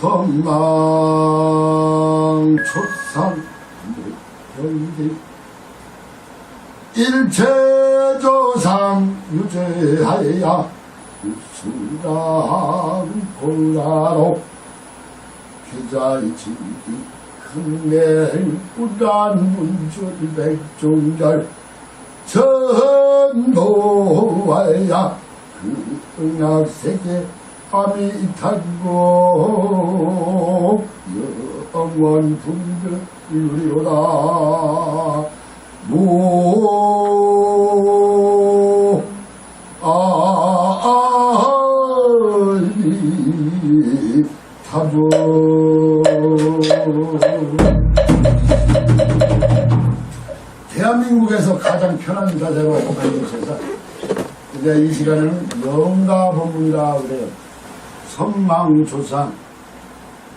선망 초상. 연기 일체조상 유죄하야 수랑 고라로 기자의 지기 큰매우란 문줄 백종절 전도와야 그 응악세계 밤이 타고 영원 분들 이루리로다 모 아리 타조 대한민국에서 가장 편한 자세로 만드셔서 이제 이 시간에는 영가 법문이라 그래요. 선망조상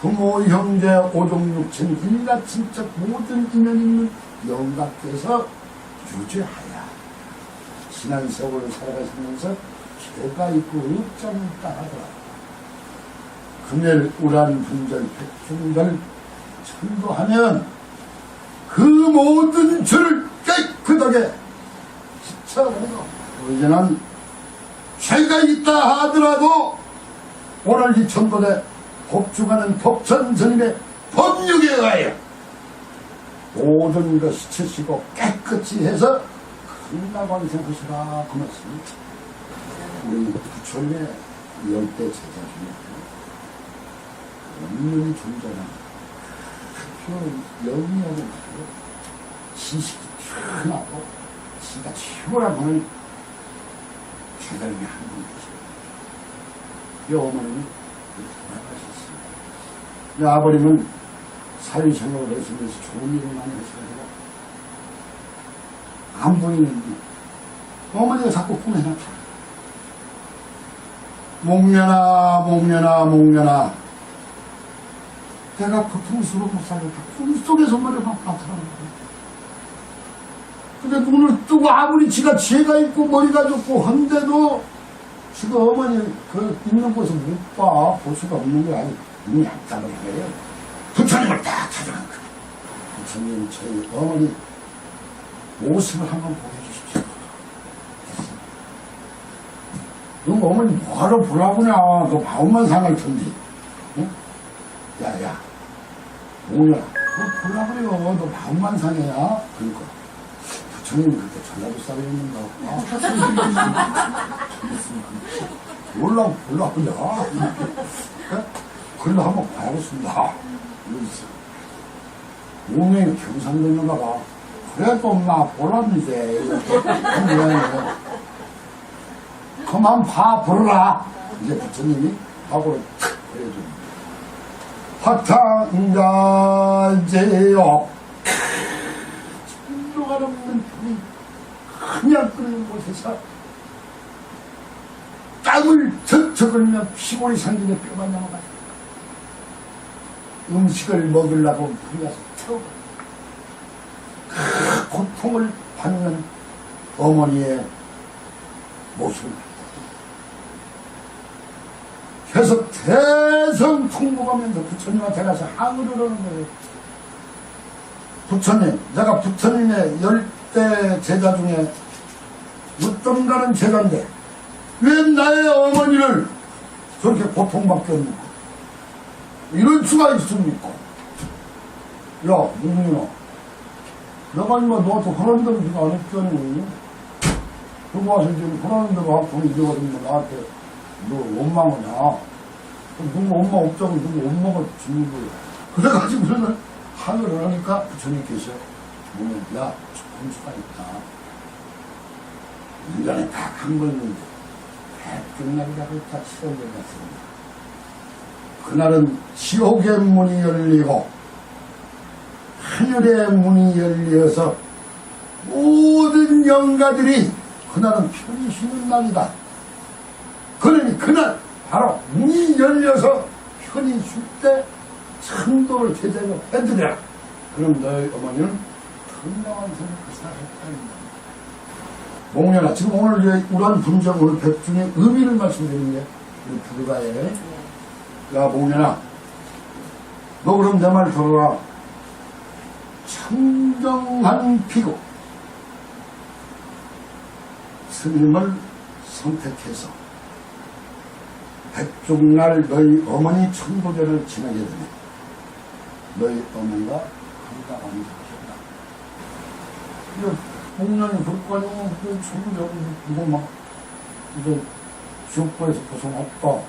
부모 형제 오종육친 일가 친척 모든 인연 있는 영가께서 유죄하야 지난 세월을 살아가시면서 죄가 있고 있다 하더라. 금일 우란 분절 백중절 천도하면 그 모든 죄를 깨끗하게 씻어내고 이제는 죄가 있다 하더라도 이 천도에 법중하는 법천스님의 법육에 의하여 모든 것이 치시고 깨끗이 해서 큰나관생하시라 그 말씀입니다. 우리 부처님의 열대 제자 중에 없는 존재는 학교 영리하고 말고 지식이 뛰어나고 지가 최고라고 하는 제자 중에 한 분이죠. 이 어머님이 돌아가셨습니다. 이 아버님은 사회생활을 하시면서 좋은 일을 많이 하시다가 안 보이는데 어머니가 자꾸 꿈에 나타나. 목련아, 목련아, 목련아. 내가 그 풍수로 못 살겠다. 꿈 속에서 말이 막 나타나는 거야. 근데 눈을 뜨고 아무리 지가 죄가 있고 머리가 좋고 한데도 지금 어머니 그 있는 곳을 못 봐. 볼 수가 없는 거야. 눈이 안 따는 거예요. 부처님을 딱 찾아간 거야. 부처님 저희 어머니 모습을 한번 보여주십시오. 너 어머니 뭐하러 보라고냐. 너 마음만 상할 텐데. 응? 야, 야. 뭐냐. 너 보라 그래요. 너 마음만 상해야. 그러니까. 부처님이 그때 전라도 사람이었는가. 아, 몰라, 몰라, 그냥. 그래도 한번 봐야겠습니다. 이러면서. 운명이 경상도인가 봐. 그래도 보랐는데. 이렇게. 그만 봐, 보라. 이제 부처님이 하고 탁 그래줍니다. 화탕자제요. 진도가 없는 불이 그냥 끓는 곳에서 땀을 적적 흘며 피골이 상중에 뼈가 남아가지고 음식을 먹으려고 불려서 태우고 그 고통을 받는 어머니의 모습을 그래서 대성 통곡하면서 부처님한테 가서 항의를 하는 거예요. 부처님, 내가 부처님의 열대 제자 중에 무덤 가는 제자인데 왜 나의 어머니를 저렇게 고통받게 합니까? 이럴 수가 있습니까? 야, 누구냐? 내가 임마 너한테 그런 대로 지금 안 했잖니. 그거 와서 지금 그런 대로 하고 이겨가지고 나한테 너 원망하냐? 누구 엄마 없자고 누구 엄마가 죽는 거야. 그래가지고는 하늘을 하니까 부처님께서 야, 혼수가 있다. 인간에 딱한번 있는데 백중날이라고 딱 시험해놨습니다. 그날은 지옥의 문이 열리고 하늘의 문이 열려서 모든 영가들이 그날은 편히 쉬는 날이다. 그러니 그날 바로 문이 열려서 편히 쉴때 천도를 제자가 해드려. 그럼 너희 어머니는 건강한 생을 살았다는 목련아, 지금 오늘 우란 분정 오늘 백중의 의미를 말씀드리는 게 불가에 야 목련아 너 그럼 내 말 들어라. 청정한 피고 스님을 선택해서 백종날 너희 어머니 천도제를 지내게 되면 너희 어머니가 건강하게 좋겠다. 이거 공연이 그거까지는 그 천도제 이거 막 이제 지옥부에서 벗어났다.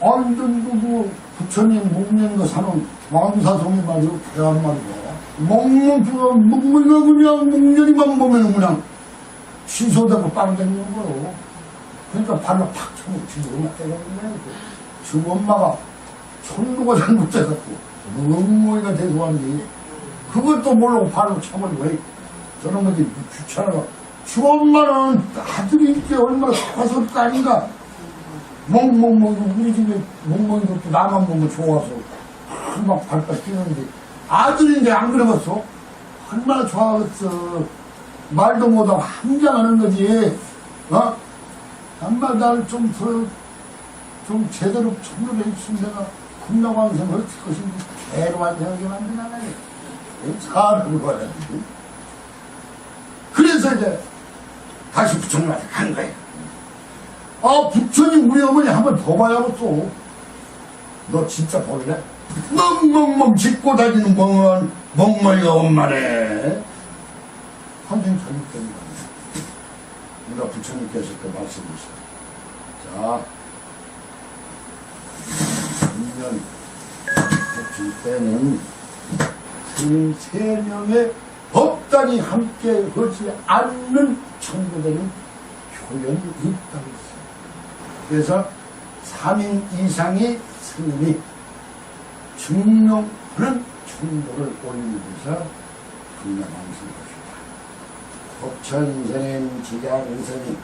완전 그, 그 부처님 먹는 거 사는 왕사성이 말이고 대한. 먹는 그 먹물가 그냥 목련이만 보면 그냥 취소되고 빵되는 거요. 그러니까 발로 팍 쳐먹지 얼마 때렸네. 지금 엄마가 천도가 잘못돼갖고 멍멍이가 돼서 왔니 그것도 모르고 발로 쳐버리고 왜 저런 것들이 귀찮아가. 지 엄마는 아들이 있게 얼마나 사서 거 아닌가. 멍멍멍 우리 집에 멍멍이 것도 나만 보면 좋아서 막 발발 뛰는데 아들인데 안 그래봤어? 얼마나 좋아하겠어. 말도 못하고 함장하는 거지. 어? 엄마 나를 좀 더, 좀 제대로 청소를 해주시면 내가 금나왕생을 어쩔 것인지 괴로운 생각이 만드나 말이야 사는 거야 그래서 이제 다시 부처님한테 간 거야 아, 부처님 우리 어머니 한 번 더 봐야겠어. 너 진짜 볼래? 멍멍멍 짚고 다니는 멍은 멍멍이가 엄마네. 완전 잘못된 거야. 우리가 부처님께서 그 말씀이시다. 자, 2년 복질 때는 스님 세 명의 법당이 함께 하지 않는 청구되는 표현이 있다고 했어요. 그래서 3인 이상의 스님이 증명하는 충도를 올리기 위해서 분명하신 것이다. 법천 스님, 지장 스님,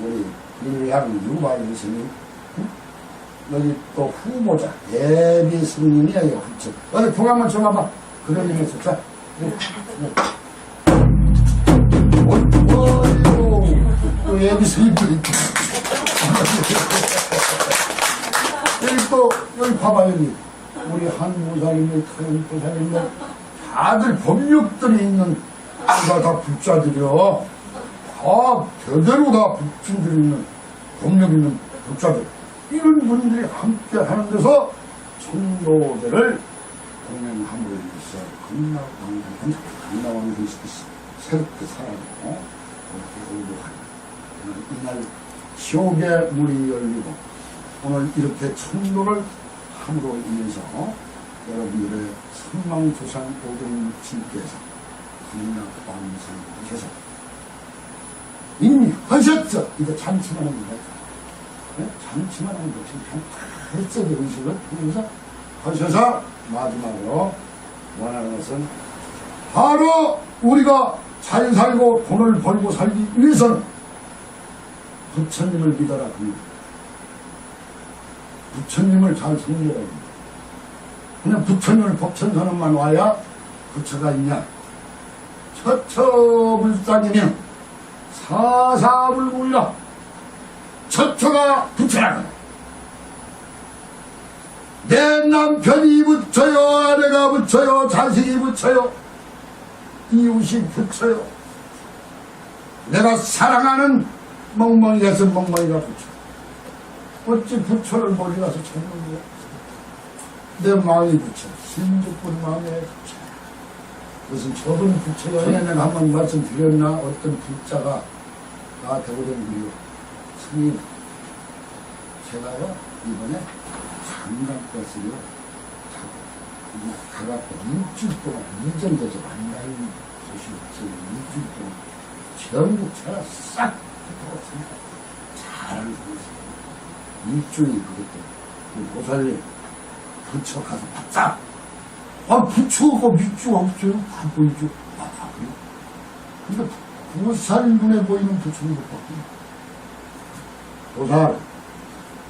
우리 유발 스님, 응? 여기 또 후보자, 예비 스님이 여기 합쳐. 어디 붕 한번 쳐봐봐. 그런 의미에서. 자, 네. 어이구, 또 예비 스님들이 있다. 여기 또, 여기 봐봐, 여기. 우리 한무사님들, 태연도사님들, 다들 법력들이 있는, 다, 다 불자들이요. 다, 제대로 다 불진들이 있는, 법력 있는 불자들. 이런 분들이 함께 하는 데서 천도제를 공연함으로 인해서 금나왕은, 금나왕이 새롭게 살아나고, 그렇게 의도하는, 이날 지옥의 문이 열리고 오늘 이렇게 천도를 함으로 인해서 여러분들의 선망조상 오동진께서 금락왕성께서 이미 하셨죠. 이제 잔치만 하는 거죠. 네? 잔치만 하는 것이 참 발색의 의식을 통해서 하셔서 마지막으로 원하는 것은 바로 우리가 잘 살고 돈을 벌고 살기 위해서는 부처님을 믿어라. 그 부처님을 잘 섬겨야 됩니다. 그냥 부처님을 법천선언만 와야 부처가 있냐? 처처불상이면 사사불불려 처처가 부처라고 내 남편이 부처요 아내가 부처요 자식이 부처요 이웃이 부처요 내가 사랑하는 멍멍이가서 멍멍이가 부처. 어찌 부처를 머리 가서 찾는 거야? 내 마음이 부처. 신주뿐 마음에 부처. 무슨 저분 부처가 내가 한번 말씀드렸나? 어떤 불자가 나한테 오던 분이요. 스님, 제가요, 이번에 장갑것을요, 가갖고 일주일 동안 이전돼서 만나는 것이 없어요. 일주일 동안. 전부처가 싹 흩어졌습니다. 잘하는 거였어요. 일주일 그것도. 그 보살님, 부처 가서 봤다. 아, 부처가 밑주가 없어요. 다 보이죠. 아, 다 보여. 근데 보살 눈에 보이는 부처인 것 같고. 보살,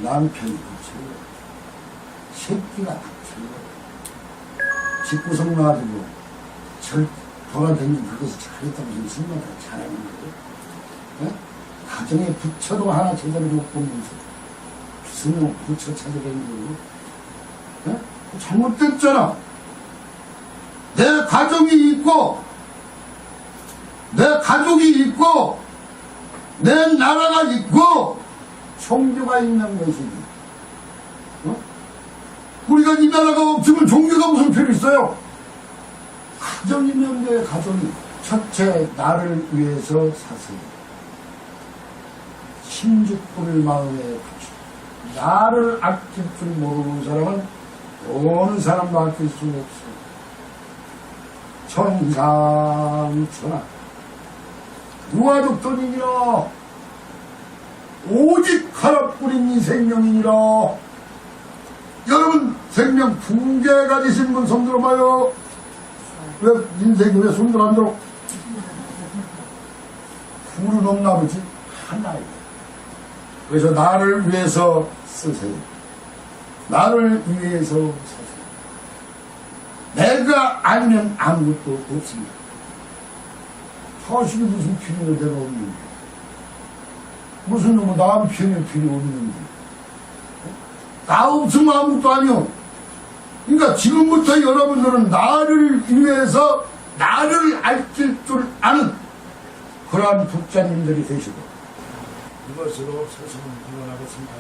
남편이. 새끼가 부처예요. 집구석 놔가지고 절 돌아다니는 그것을 잘했다고 무슨 승마다 잘하는 거예요. 예? 가정에 부처도 하나 제대로 못 보면서 스님 부처 찾아다니고 잘못됐잖아. 내 가정이 있고, 내 가족이 있고, 내 나라가 있고, 종교가 있는 것이지. 어? 우리가 이 나라가 없으면 종교가 무슨 필요 있어요? 가정이면 내 가정이. 첫째, 나를 위해서 사세요. 신죽불을 마음에 붙여. 나를 아낄 줄 모르는 사람은 어느 사람도 아낄 수 없어. 천상천하. 누가 죽더니니라. 오직 하나뿐인 이 생명이니라. 여러분, 생명 두 개 가지신 분 손 들어봐요. 왜 인생이 왜 손들 안 들어? 둘은 없나 보지? 하나예요. 그래서 나를 위해서 쓰세요. 나를 위해서 사세요. 내가 아니면 아무것도 없습니다. 사실이 무슨 필요가 내가 없는데. 무슨 놈은 남편이 필요 없는데. 나 없으면 아무것도 아니요. 그러니까 지금부터 여러분들은 나를 위해서 나를 알뜰 줄 아는 그러한 독자님들이 되시고 이것으로 세상을 응원하겠습니다.